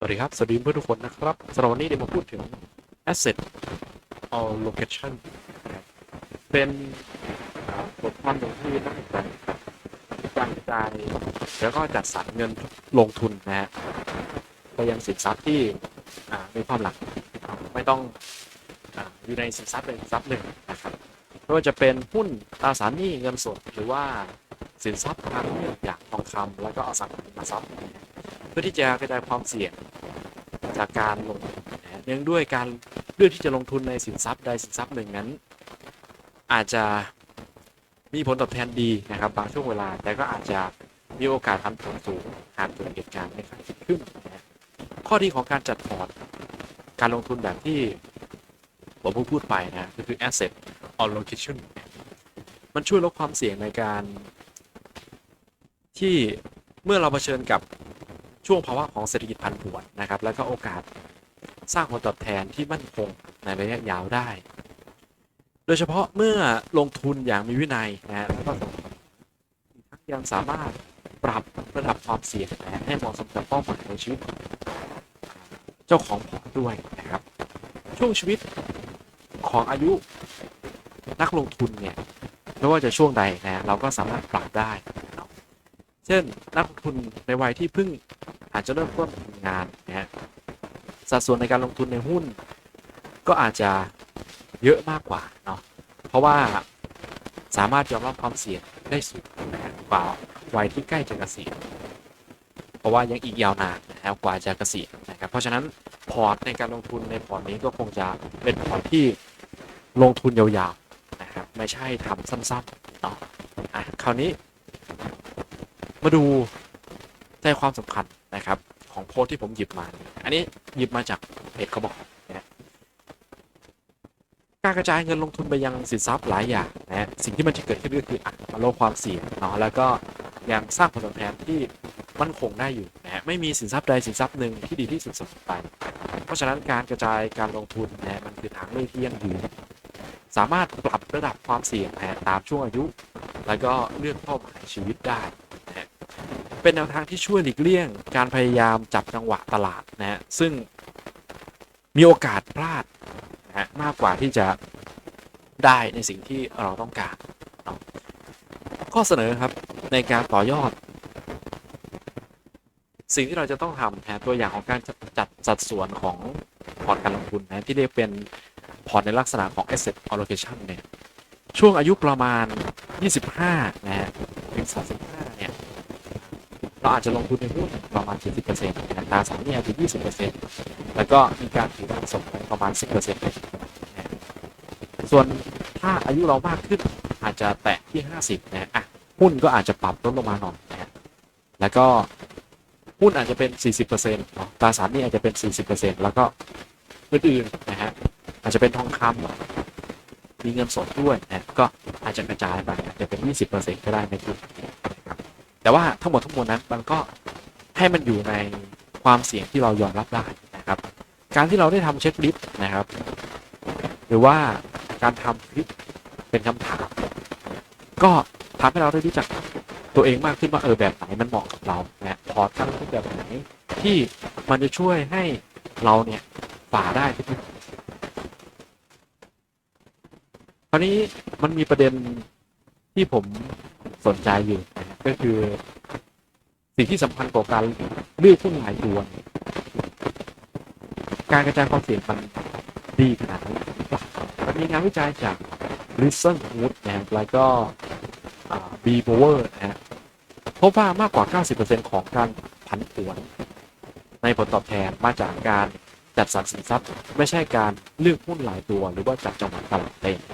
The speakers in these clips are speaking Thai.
สวัสดีครับ สวัสดีเพื่อนทุกคนนะครับสำหรับวันนี้เดี๋ยวมาพูดถึง asset allocation เป็นบทความหนึ่งที่น่าสนใจการกระจายแล้วก็จัดสรรเงินลงทุนนะฮะไปยังสินทรัพย์ที่มีความหลากหลายไม่ต้องออยู่ในสินทรัพย์ใดสินทรัพย์หนึ่งนะครับไม่ว่าจะเป็นหุ้นตราสารหนี้เงินสด หรือว่าสินทรัพย์ทางเลือกอย่างทองคำแล้วก็อสังหาริมทรัพย์ พื่อที่จะกระจายความเสี่ยงจากการลงทุนนเนื่องด้วยการเลือกที่จะลงทุนในสินทรัพย์ใดสินทรัพย์หนึ่งนั้น อาจจะมีผลตอบแทนดีนะครับบางช่วงเวลา แต่ก็อาจจะมีโอกาสผันผวนสูงหากเกิดเหตุการณ์ไม่คาดคิดขึ้นนะข้อดีของการจัดพอร์ตการลงทุนแบบที่ผมพูดพูดไปนะก็คือ asset allocation มันช่วยลดความเสี่ยงในการที่เมื่อเราเผชิญกับ ช่วงภาวะของเศรษฐกิจผันผวนนะครับ แล้วก็โอกาสสร้างผลตอบแทนที่มั่นคงในระยะยาวได้ โดยเฉพาะเมื่อลงทุนอย่างมีวินัยนะแล้วก็ทั้งยังสามารถปรับระดับความเสี่ยงนะให้เหมาะสมกับเป้าหมายในชีวิต เจ้าของพอร์ตด้วยนะครับ ช่วงชีวิตของอายุนักลงทุนเนี่ยไม่ว่าจะช่วงใดนะเราก็สามารถปรับได้ เช่นนักลงทุนในวัยที่เพิ่ง อาจจะเริ่มต้นทำงานนะฮะสัดส่วนในการลงทุนในหุ้น ก็อาจจะเยอะมากกว่าเนาะเพราะว่าสามารถยอมรับความเสี่ยงได้สูงนะฮะกว่าวัยที่ใกล้จะเกษียณเพราะว่ายังอีกยาวนานนะครับกว่าจะเกษียณนะครับเพราะฉะนั้นพอร์ตในการลงทุนในพอร์ตนี้ก็คงจะเป็นพอร์ตที่ลงทุนยาวๆนะครับไม่ใช่ทำสั้นๆเนาะอะคราวนี้ มาดูใจความสำคัญ นะครับ ของโพสที่ผมหยิบมา อันนี้หยิบมาจากเพจเขาบอกนะการกระจายเงินลงทุนไปยังสินทรัพย์หลายอย่างนะสิ่งที่มันจะเกิดขึ้นก็คืออะมาลดความเสี่ยงเนาะแล้วก็ยังสร้างผลตอบแทนที่มั่นคงได้อยู่นะไม่มีสินทรัพย์ใดสินทรัพย์หนึ่งที่ดีที่สุดเสมอไป เพราะฉะนั้นการกระจายการลงทุนนะมันคือทางเลือกที่ยั่งยืนสามารถปรับระดับความเสี่ยงนะตามช่วงอายุ แล้วก็เลือกเป้าหมายชีวิตได้ เป็นแนวทางที่ช่วยหลีกเลี่ยง การพยายามจับจังหวะตลาดนะฮะซึ่งมีโอกาสพลาดนะฮะมากกว่าที่จะได้ในสิ่งที่เราต้องการนะข้อเสนอครับในการต่อยอด สิ่งที่เราจะต้องทำนะตัวอย่างของการจัดสัดส่วนของพอร์ตการลงทุนนะที่เรียกเป็นพอร์ตในลักษณะของ asset allocation เนี่ยช่วงอายุประมาณ 25 นะฮะถึง35 เราอาจจะลงทุนในหุ้นประมาณ 70%นะตราสารหนี้อาจจะ20%แล้วก็มีการถือเงินสดประมาณ 10%นะส่วนถ้าอายุเรามากขึ้นอาจจะแตะที่ 50นะอะหุ้นก็อาจจะปรับลดลงมาหน่อยนะฮะแล้วก็หุ้นอาจจะเป็น 40%เนาะตราสารนี้อาจจะเป็น 40%แล้วก็อื่นๆนะฮะอาจจะเป็นทองคำมีเงินสดด้วยนะก็อาจจะกระจายไปอาจจะเป็น 20%ก็ได้ในทุนนะครับ แต่ว่าทั้งหมดทั้งมวลนั้นมันก็ให้มันอยู่ในความเสี่ยงที่เรายอมรับได้นะครับ การที่เราได้ทำเช็คลิสต์นะครับ หรือว่าการทำคลิปเป็นคำถาม ก็ทำให้เราได้รู้จักตัวเองมากขึ้นว่าเออแบบไหนมันเหมาะกับเรานะพอตการลงทุนแบบไหนที่มันจะช่วยให้เราเนี่ยฝ่าได้ทุกทีคราวนี้มันมีประเด็นที่ผมสนใจอยู่ ก็คือ สิ่งที่สำคัญกว่าการเลือกหุ้นหลายตัว การกระจายความเสี่ยงมันดีขนาดนั้นมันมีงานวิจัยจาก Listen Wood นะแล้วก็อ่า B o w e r นะฮะพบว่ามากกว่า 90%ของการผันผวน ในผลตอบแทนมาจากการจัดสรรสินทรัพย์ ไม่ใช่การเลือกหุ้นหลายตัว หรือว่าจับจังหวะตลาดเต็มไป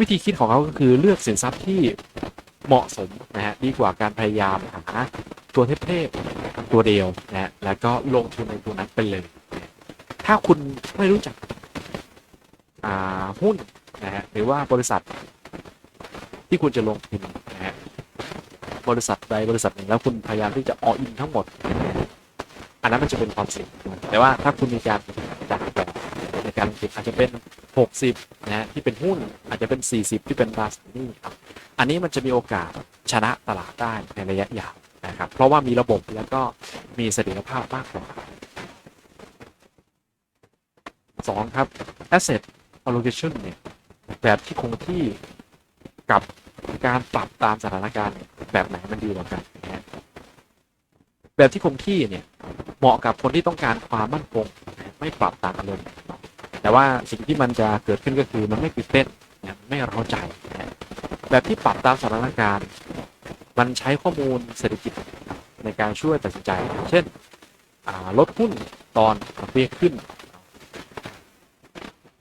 วิธีคิดของเขาก็คือเลือกสินทรัพย์ที่เหมาะสมนะฮะดีกว่าการพยายามหาตัวเทพๆตัวเดียวนะฮะแล้วก็ลงทุนในตัวนั้นไปเลย ถ้าคุณไม่รู้จักหุ้นนะฮะหรือว่าบริษัทที่คุณจะลงทุนนะฮะบริษัทใดบริษัทหนึ่งแล้วคุณพยายามที่จะออินทั้งหมด อันนั้นมันจะเป็นความเสี่ยงแต่ว่าถ้าคุณมีการจัดแบบในการลงทุนอาจจะเป็น 60นะฮะที่เป็นหุ้นอาจจะเป็น 40 ที่เป็นตราสารหนี้ครับอันนี้มันจะมีโอกาสชนะตลาดได้ในระยะยาวนะครับ เพราะว่ามีระบบแล้วก็มีเสถียรภาพมากกว่าสองครับ asset allocation เนี่ยแบบที่คงที่กับการปรับตามสถานการณ์แบบไหนมันดีกว่ากันนะแบบที่คงที่เนี่ยเหมาะกับคนที่ต้องการความมั่นคง ไม่ปรับตามอารมณ์ แต่ว่าสิ่งที่มันจะเกิดขึ้นก็คือมันไม่ตื่นเต้นนะไม่เร้าใจนะแบบที่ปรับตามสถานการณ์ มันใช้ข้อมูลเศรษฐกิจในการช่วยตัดสินใจ เช่นลดหุ้นตอนดอกเบี้ยขึ้น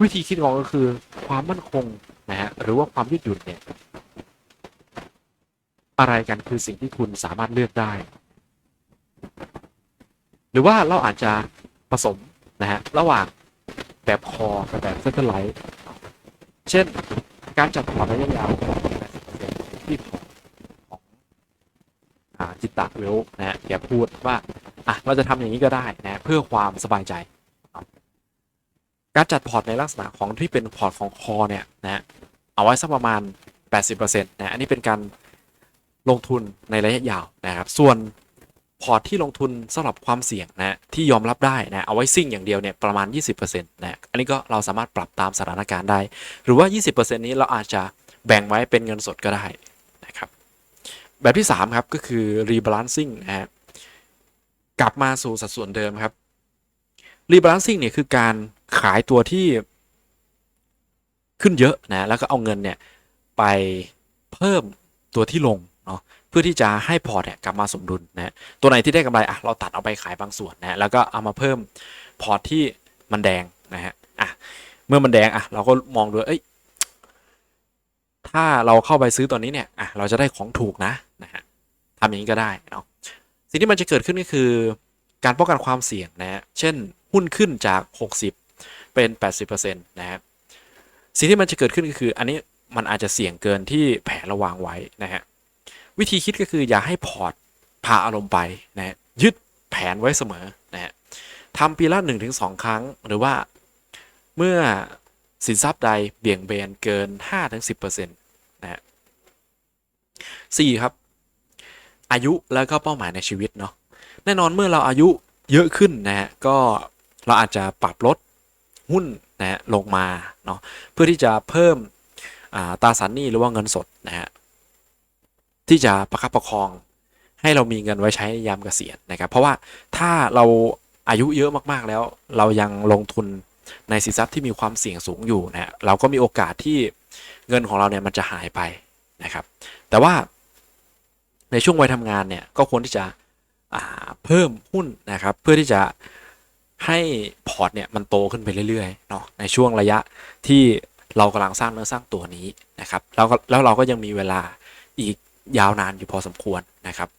วิธีคิดของก็คือความมั่นคงนะฮะหรือว่าความยืดหยุ่นเนี่ยอะไรกันคือสิ่งที่คุณสามารถเลือกได้ หรือว่าเราอาจจะผสมนะฮะระหว่าง แบบคอกับแบบเซตไลท์เช่นการจัดพอร์ตระยะยาว80%ที่พอร์ตของจิตตะเวลนะฮะแกพูดว่าอะเราจะทำอย่างนี้ก็ได้นะเพื่อความสบายใจ การจัดพอร์ตในลักษณะของที่เป็นพอร์ตของคอเนี่ยนะฮะเอาไว้สักประมาณ 80%นะอันนี้เป็นการลงทุนในระยะยาวนะครับ ส่วน พอร์ตที่ลงทุนสำหรับความเสี่ยงนะที่ยอมรับได้นะเอาไว้ซิ่งอย่างเดียวเนี่ยประมาณ 20%นะอันนี้ก็เราสามารถปรับตามสถานการณ์ได้ หรือว่า 20%นี้เราอาจจะแบ่งไว้เป็นเงินสดก็ได้นะครับแบบที่ 3 ครับ ก็คือ rebalancing นะฮะกลับมาสู่สัดส่วนเดิมครับ rebalancing เนี่ยคือการขายตัวที่ขึ้นเยอะนะแล้วก็เอาเงินเนี่ยไปเพิ่มตัวที่ลงเนาะ พื่อที่จะให้พอร์ตเนี่ยกลับมาสมดุลนะตัวไหนที่ได้กำไรอะเราตัดเอาไปขายบางส่วนนะแล้วก็เอามาเพิ่มพอร์ตที่มันแดงนะฮะอะเมื่อมันแดงอะเราก็มองดูเอ้ยถ้าเราเข้าไปซื้อตัวนี้เนี่ยอะเราจะได้ของถูกนะนะฮะทำอย่างนี้ก็ได้เนาะสิ่งที่มันจะเกิดขึ้นก็คือ การป้องกันความเสี่ยงนะฮะเช่นหุ้นขึ้นจาก 60 เป็น 80%นะครับสิ่งที่มันจะเกิดขึ้นก็คือ อันนี้มันอาจจะเสี่ยงเกินที่แผนระวางไว้นะฮะ วิธีคิดก็คืออย่าให้พอร์ตพาอารมณ์ไปนะฮะยึดแผนไว้เสมอนะฮะทำปีละ 1-2 ครั้ง หรือว่าเมื่อสินทรัพย์ใดเบี่ยงเบนเกิน 5-10%นะฮะสี่ครับ อายุแล้วก็เป้าหมายในชีวิตเนาะแน่นอนเมื่อเราอายุเยอะขึ้นนะฮะก็เราอาจจะปรับลดหุ้นนะฮะลงมาเนาะเพื่อที่จะเพิ่มตาสารหนี้หรือว่าเงินสดนะฮะ ที่จะประคับประคอง ให้เรามีเงินไว้ใช้ยามเกษียณนะครับ เพราะว่าถ้าเราอายุเยอะมากๆแล้ว เรายังลงทุนในสินทรัพย์ที่มีความเสี่ยงสูงอยู่นะเราก็มีโอกาสที่เงินของเราเนี่ยมันจะหายไปนะครับ แต่ว่าในช่วงวัยทำงานเนี่ยก็ควรที่จะเพิ่มหุ้นนะครับ เพื่อที่จะให้พอร์ตเนี่ยมันโตขึ้นไปเรื่อยๆเนาะในช่วงระยะที่เรากำลังสร้างเนื้อสร้างตัวนี้นะครับแล้วแล้วเราก็ยังมีเวลาอีก ยาวนานอยู่พอสมควรนะครับ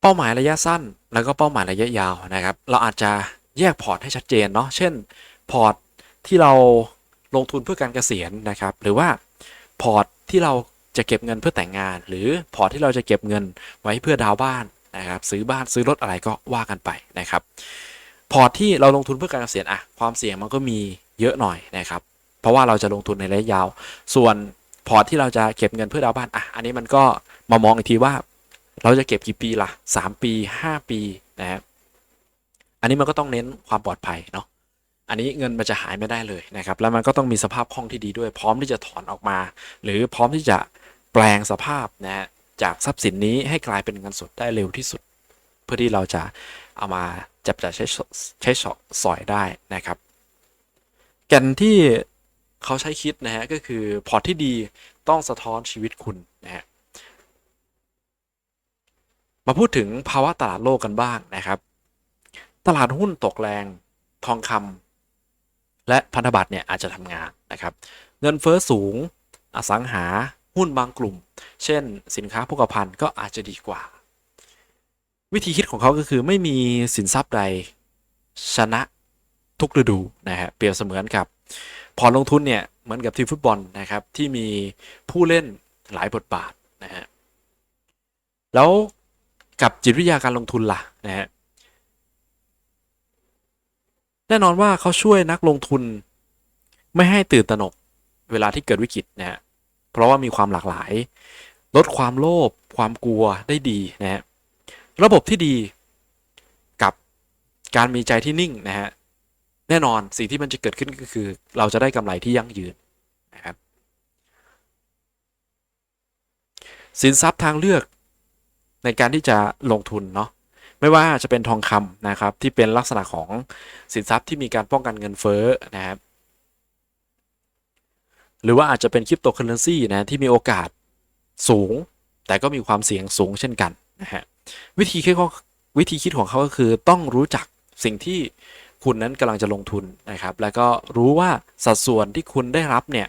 เป้าหมายระยะสั้นแล้วก็เป้าหมายระยะยาวนะครับ เราอาจจะแยกพอร์ตให้ชัดเจนเนาะเช่นพอร์ตที่เราลงทุนเพื่อการเกษียณนะครับ หรือว่าพอร์ตที่เราจะเก็บเงินเพื่อแต่งงาน หรือพอร์ตที่เราจะเก็บเงินไว้เพื่อดาวบ้านนะครับ ซื้อบ้านซื้อรถอะไรก็ว่ากันไปนะครับ พอร์ตที่เราลงทุนเพื่อการเกษียณอะความเสี่ยงมันก็มีเยอะหน่อยนะครับ เพราะว่าเราจะลงทุนในระยะยาว ส่วน พอร์ตที่เราจะเก็บเงินเพื่อดาวบ้านอะอันนี้มันก็มามองอีกทีว่า เราจะเก็บกี่ปีละ่ะ 3 ปี 5 ปีนะครับอันนี้มันก็ต้องเน้นความปลอดภัยเนาะอันนี้เงินมันจะหายไม่ได้เลยนะครับ แล้วมันก็ต้องมีสภาพคล่องที่ดีด้วย พร้อมที่จะถอนออกมา หรือพร้อมที่จะแปลงสภาพนะฮะจากทรัพย์สินนี้ให้กลายเป็นเงินสดได้เร็วที่สุด เพื่อที่เราจะเอามาจับจ่ายใช้ใช้สอยได้นะครับ แก่นที่ เขาใช้คิดนะฮะก็คือพอร์ตที่ดีต้องสะท้อนชีวิตคุณนะฮะมาพูดถึงภาวะตลาดโลกกันบ้างนะครับ ตลาดหุ้นตกแรงทองคำและพันธบัตรเนี่ยอาจจะทำงานนะครับ เงินเฟอ้อสูง อสังหาหุ้นบางกลุ่ม เช่น สินค้าโภคภัณฑ์ก็อาจจะดีกว่า วิธีคิดของเขาก็คือไม่มีสินทรัพย์ใดชนะ ทุกฤดูนะฮะเปรียบเสมือนกับพอลงทุนเนี่ยเหมือนกับทีมฟุตบอลนะครับที่มีผู้เล่นหลายบทบาทนะฮะแล้วกับจิตวิทยาการลงทุนล่ะนะฮะแน่นอนว่าเขาช่วยนักลงทุนไม่ให้ตื่นตระหนกเวลาที่เกิดวิกฤตนะฮะเพราะว่ามีความหลากหลาย ลดความโลภความกลัวได้ดีนะฮะระบบที่ดีกับการมีใจที่นิ่งนะฮะ แน่นอนสิ่งที่มันจะเกิดขึ้นก็คือ เราจะได้กำไรที่ยั่งยืนนะครับสินทรัพย์ทางเลือกในการที่จะลงทุนเนาะไม่ว่าจะเป็นทองคำนะครับที่เป็นลักษณะของสินทรัพย์ที่มีการป้องกันเงินเฟ้อนะครับหรือว่าอาจจะเป็นคริปโตเคอเรนซีนะที่มีโอกาสสูง แต่ก็มีความเสี่ยงสูงเช่นกันนะฮะวิธีคิดของวิธีคิดของเขาก็คือต้องรู้จักสิ่งที่ คุณนั้นกำลังจะลงทุนนะครับ แล้วก็รู้ว่าสัดส่วนที่คุณได้รับเนี่ย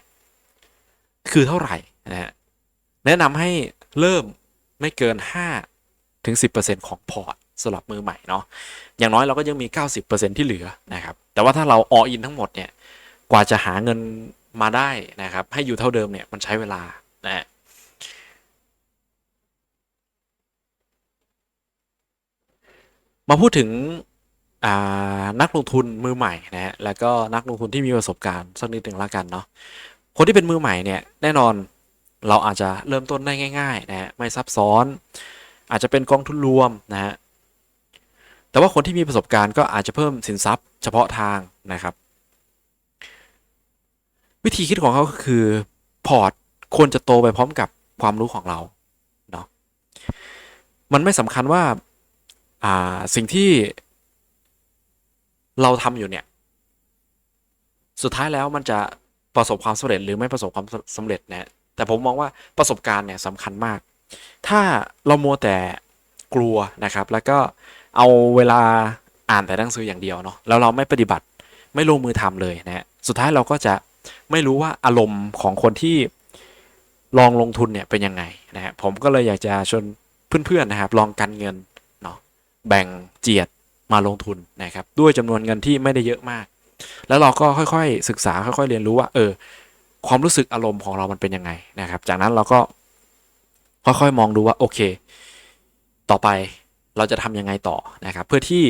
คือเท่าไหร่นะฮะแนะนำให้เริ่มไม่เกิน 5 ถึง 10%ของพอร์ตสำหรับมือใหม่เนาะอย่างน้อยเราก็ยังมี 90%ที่เหลือนะครับแต่ว่าถ้าเราออินทั้งหมดเนี่ยกว่าจะหาเงินมาได้นะครับ ให้อยู่เท่าเดิมเนี่ยมันใช้เวลานะฮะมาพูดถึง นักลงทุนมือใหม่นะฮะแล้วก็นักลงทุนที่มีประสบการณ์สักนิดหนึ่งละกันเนาะคนที่เป็นมือใหม่เนี่ยแน่นอนเราอาจจะเริ่มต้นได้ง่ายๆนะฮะไม่ซับซ้อน อาจจะเป็นกองทุนรวมนะฮะแต่ว่าคนที่มีประสบการณ์ก็อาจจะเพิ่มสินทรัพย์เฉพาะทางนะครับ วิธีคิดของเขาก็คือพอร์ตควรจะโตไปพร้อมกับความรู้ของเราเนาะมันไม่สำคัญว่าอ่าสิ่งที่ เราทำอยู่เนี่ย สุดท้ายแล้วมันจะประสบความสำเร็จหรือไม่ประสบความสำเร็จนะแต่ผมมองว่าประสบการณ์เนี่ยสำคัญมาก ถ้าเรามัวแต่กลัวนะครับ แล้วก็เอาเวลาอ่านแต่หนังสืออย่างเดียวเนาะแล้วเราไม่ปฏิบัติไม่ลงมือทำเลยนะฮะสุดท้ายเราก็จะไม่รู้ว่าอารมณ์ของคนที่ลองลงทุนเนี่ยเป็นยังไงนะฮะผมก็เลยอยากจะชวนเพื่อนๆนะครับ ลองกันเงินเนาะแบ่งเจียด มาลงทุนนะครับด้วยจำนวนเงินที่ไม่ได้เยอะมาก แล้วเราก็ค่อยๆศึกษาค่อยๆเรียนรู้ว่าเออความรู้สึกอารมณ์ของเรามันเป็นยังไงนะครับ จากนั้นเราก็ค่อยๆมองดูว่าโอเค ต่อไปเราจะทำยังไงต่อนะครับ เพื่อที่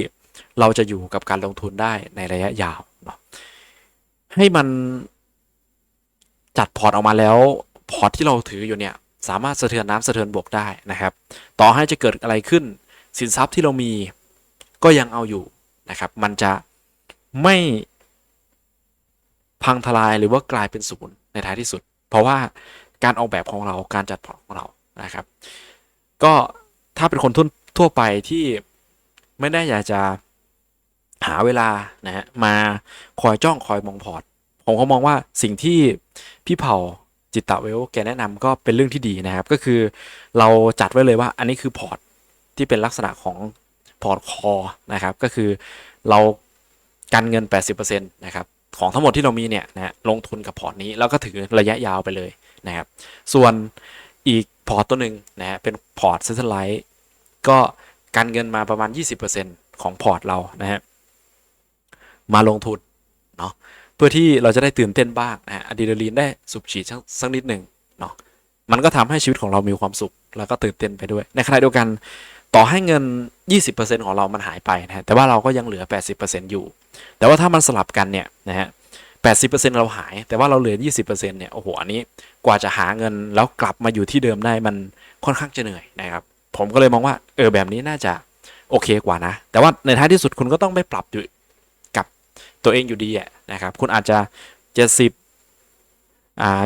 เราจะอยู่กับการลงทุนได้ในระยะยาวเนาะให้มันจัดพอร์ตออกมาแล้วพอร์ตที่เราถืออยู่เนี่ยสามารถสะเทือนน้ำสะเทือนบวกได้นะครับ ต่อให้จะเกิดอะไรขึ้นสินทรัพย์ที่เรามี ก็ยังเอาอยู่นะครับ มันจะไม่พังทลายหรือว่ากลายเป็นศูนย์ในท้ายที่สุด เพราะว่าการออกแบบของเราการจัดพอร์ตของเรานะครับ ก็ถ้าเป็นคนทั่วทั่วไปที่ไม่ได้อยากจะหาเวลานะฮะมาคอยจ้องคอยมองพอร์ต ผมก็มองว่าสิ่งที่พี่เผ่าจิตตะเวลแกแนะนำก็เป็นเรื่องที่ดีนะครับ ก็คือเราจัดไว้เลยว่าอันนี้คือพอร์ตที่เป็นลักษณะของ พอร์ตคอนะครับก็คือเรากันเงิน 80%นะครับของทั้งหมดที่เรามีเนี่ยนะลงทุนกับพอร์ตนี้แล้วก็ถือระยะยาวไปเลยนะครับส่วนอีกพอร์ตตัวหนึ่งนะฮะเป็นพอร์ตเซ็นทรัลไลท์ก็กันเงินมาประมาณ 20%ของพอร์ตเรานะฮะมาลงทุนเนาะเพื่อที่เราจะได้ตื่นเต้นบ้างนะฮะอะดรีนาลีนได้สูบฉีดสักนิดหนึ่งเนาะมันก็ทำให้ชีวิตของเรามีความสุข แล้วก็ตื่นเต้นไปด้วย ในขณะเดียวกัน ต่อให้เงิน 20%ของเรามันหายไปนะฮะแต่ว่าเราก็ยังเหลือ 80%อยู่ แต่ว่าถ้ามันสลับกันเนี่ยนะฮะ80%เราหาย แต่ว่าเราเหลือ 20%เนี่ยโอ้โหอันนี้กว่าจะหาเงินแล้วกลับมาอยู่ที่เดิมได้มันค่อนข้างจะเหนื่อยนะครับ ผมก็เลยมองว่าเออแบบนี้น่าจะโอเคกว่านะ แต่ว่าในท้ายที่สุดคุณก็ต้องไม่ปรับอยู่กับตัวเองอยู่ดีะนะครับ คุณอาจจะ70อ่า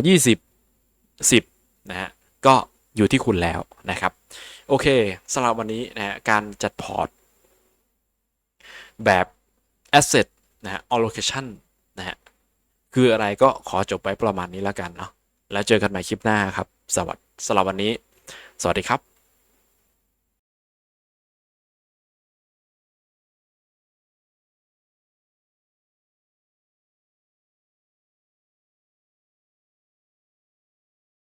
20 10นะฮะก็อยู่ที่คุณแล้วนะครับ โอเคสำหรับวันนี้นะฮะการจัดพอร์ต แบบ asset นะฮะ allocation นะฮะ คืออะไรก็ขอจบไปประมาณนี้แล้วกันเนาะแล้วเจอกันใหม่คลิปหน้าครับ สวัสดีสำหรับวันนี้ สวัสดีครับ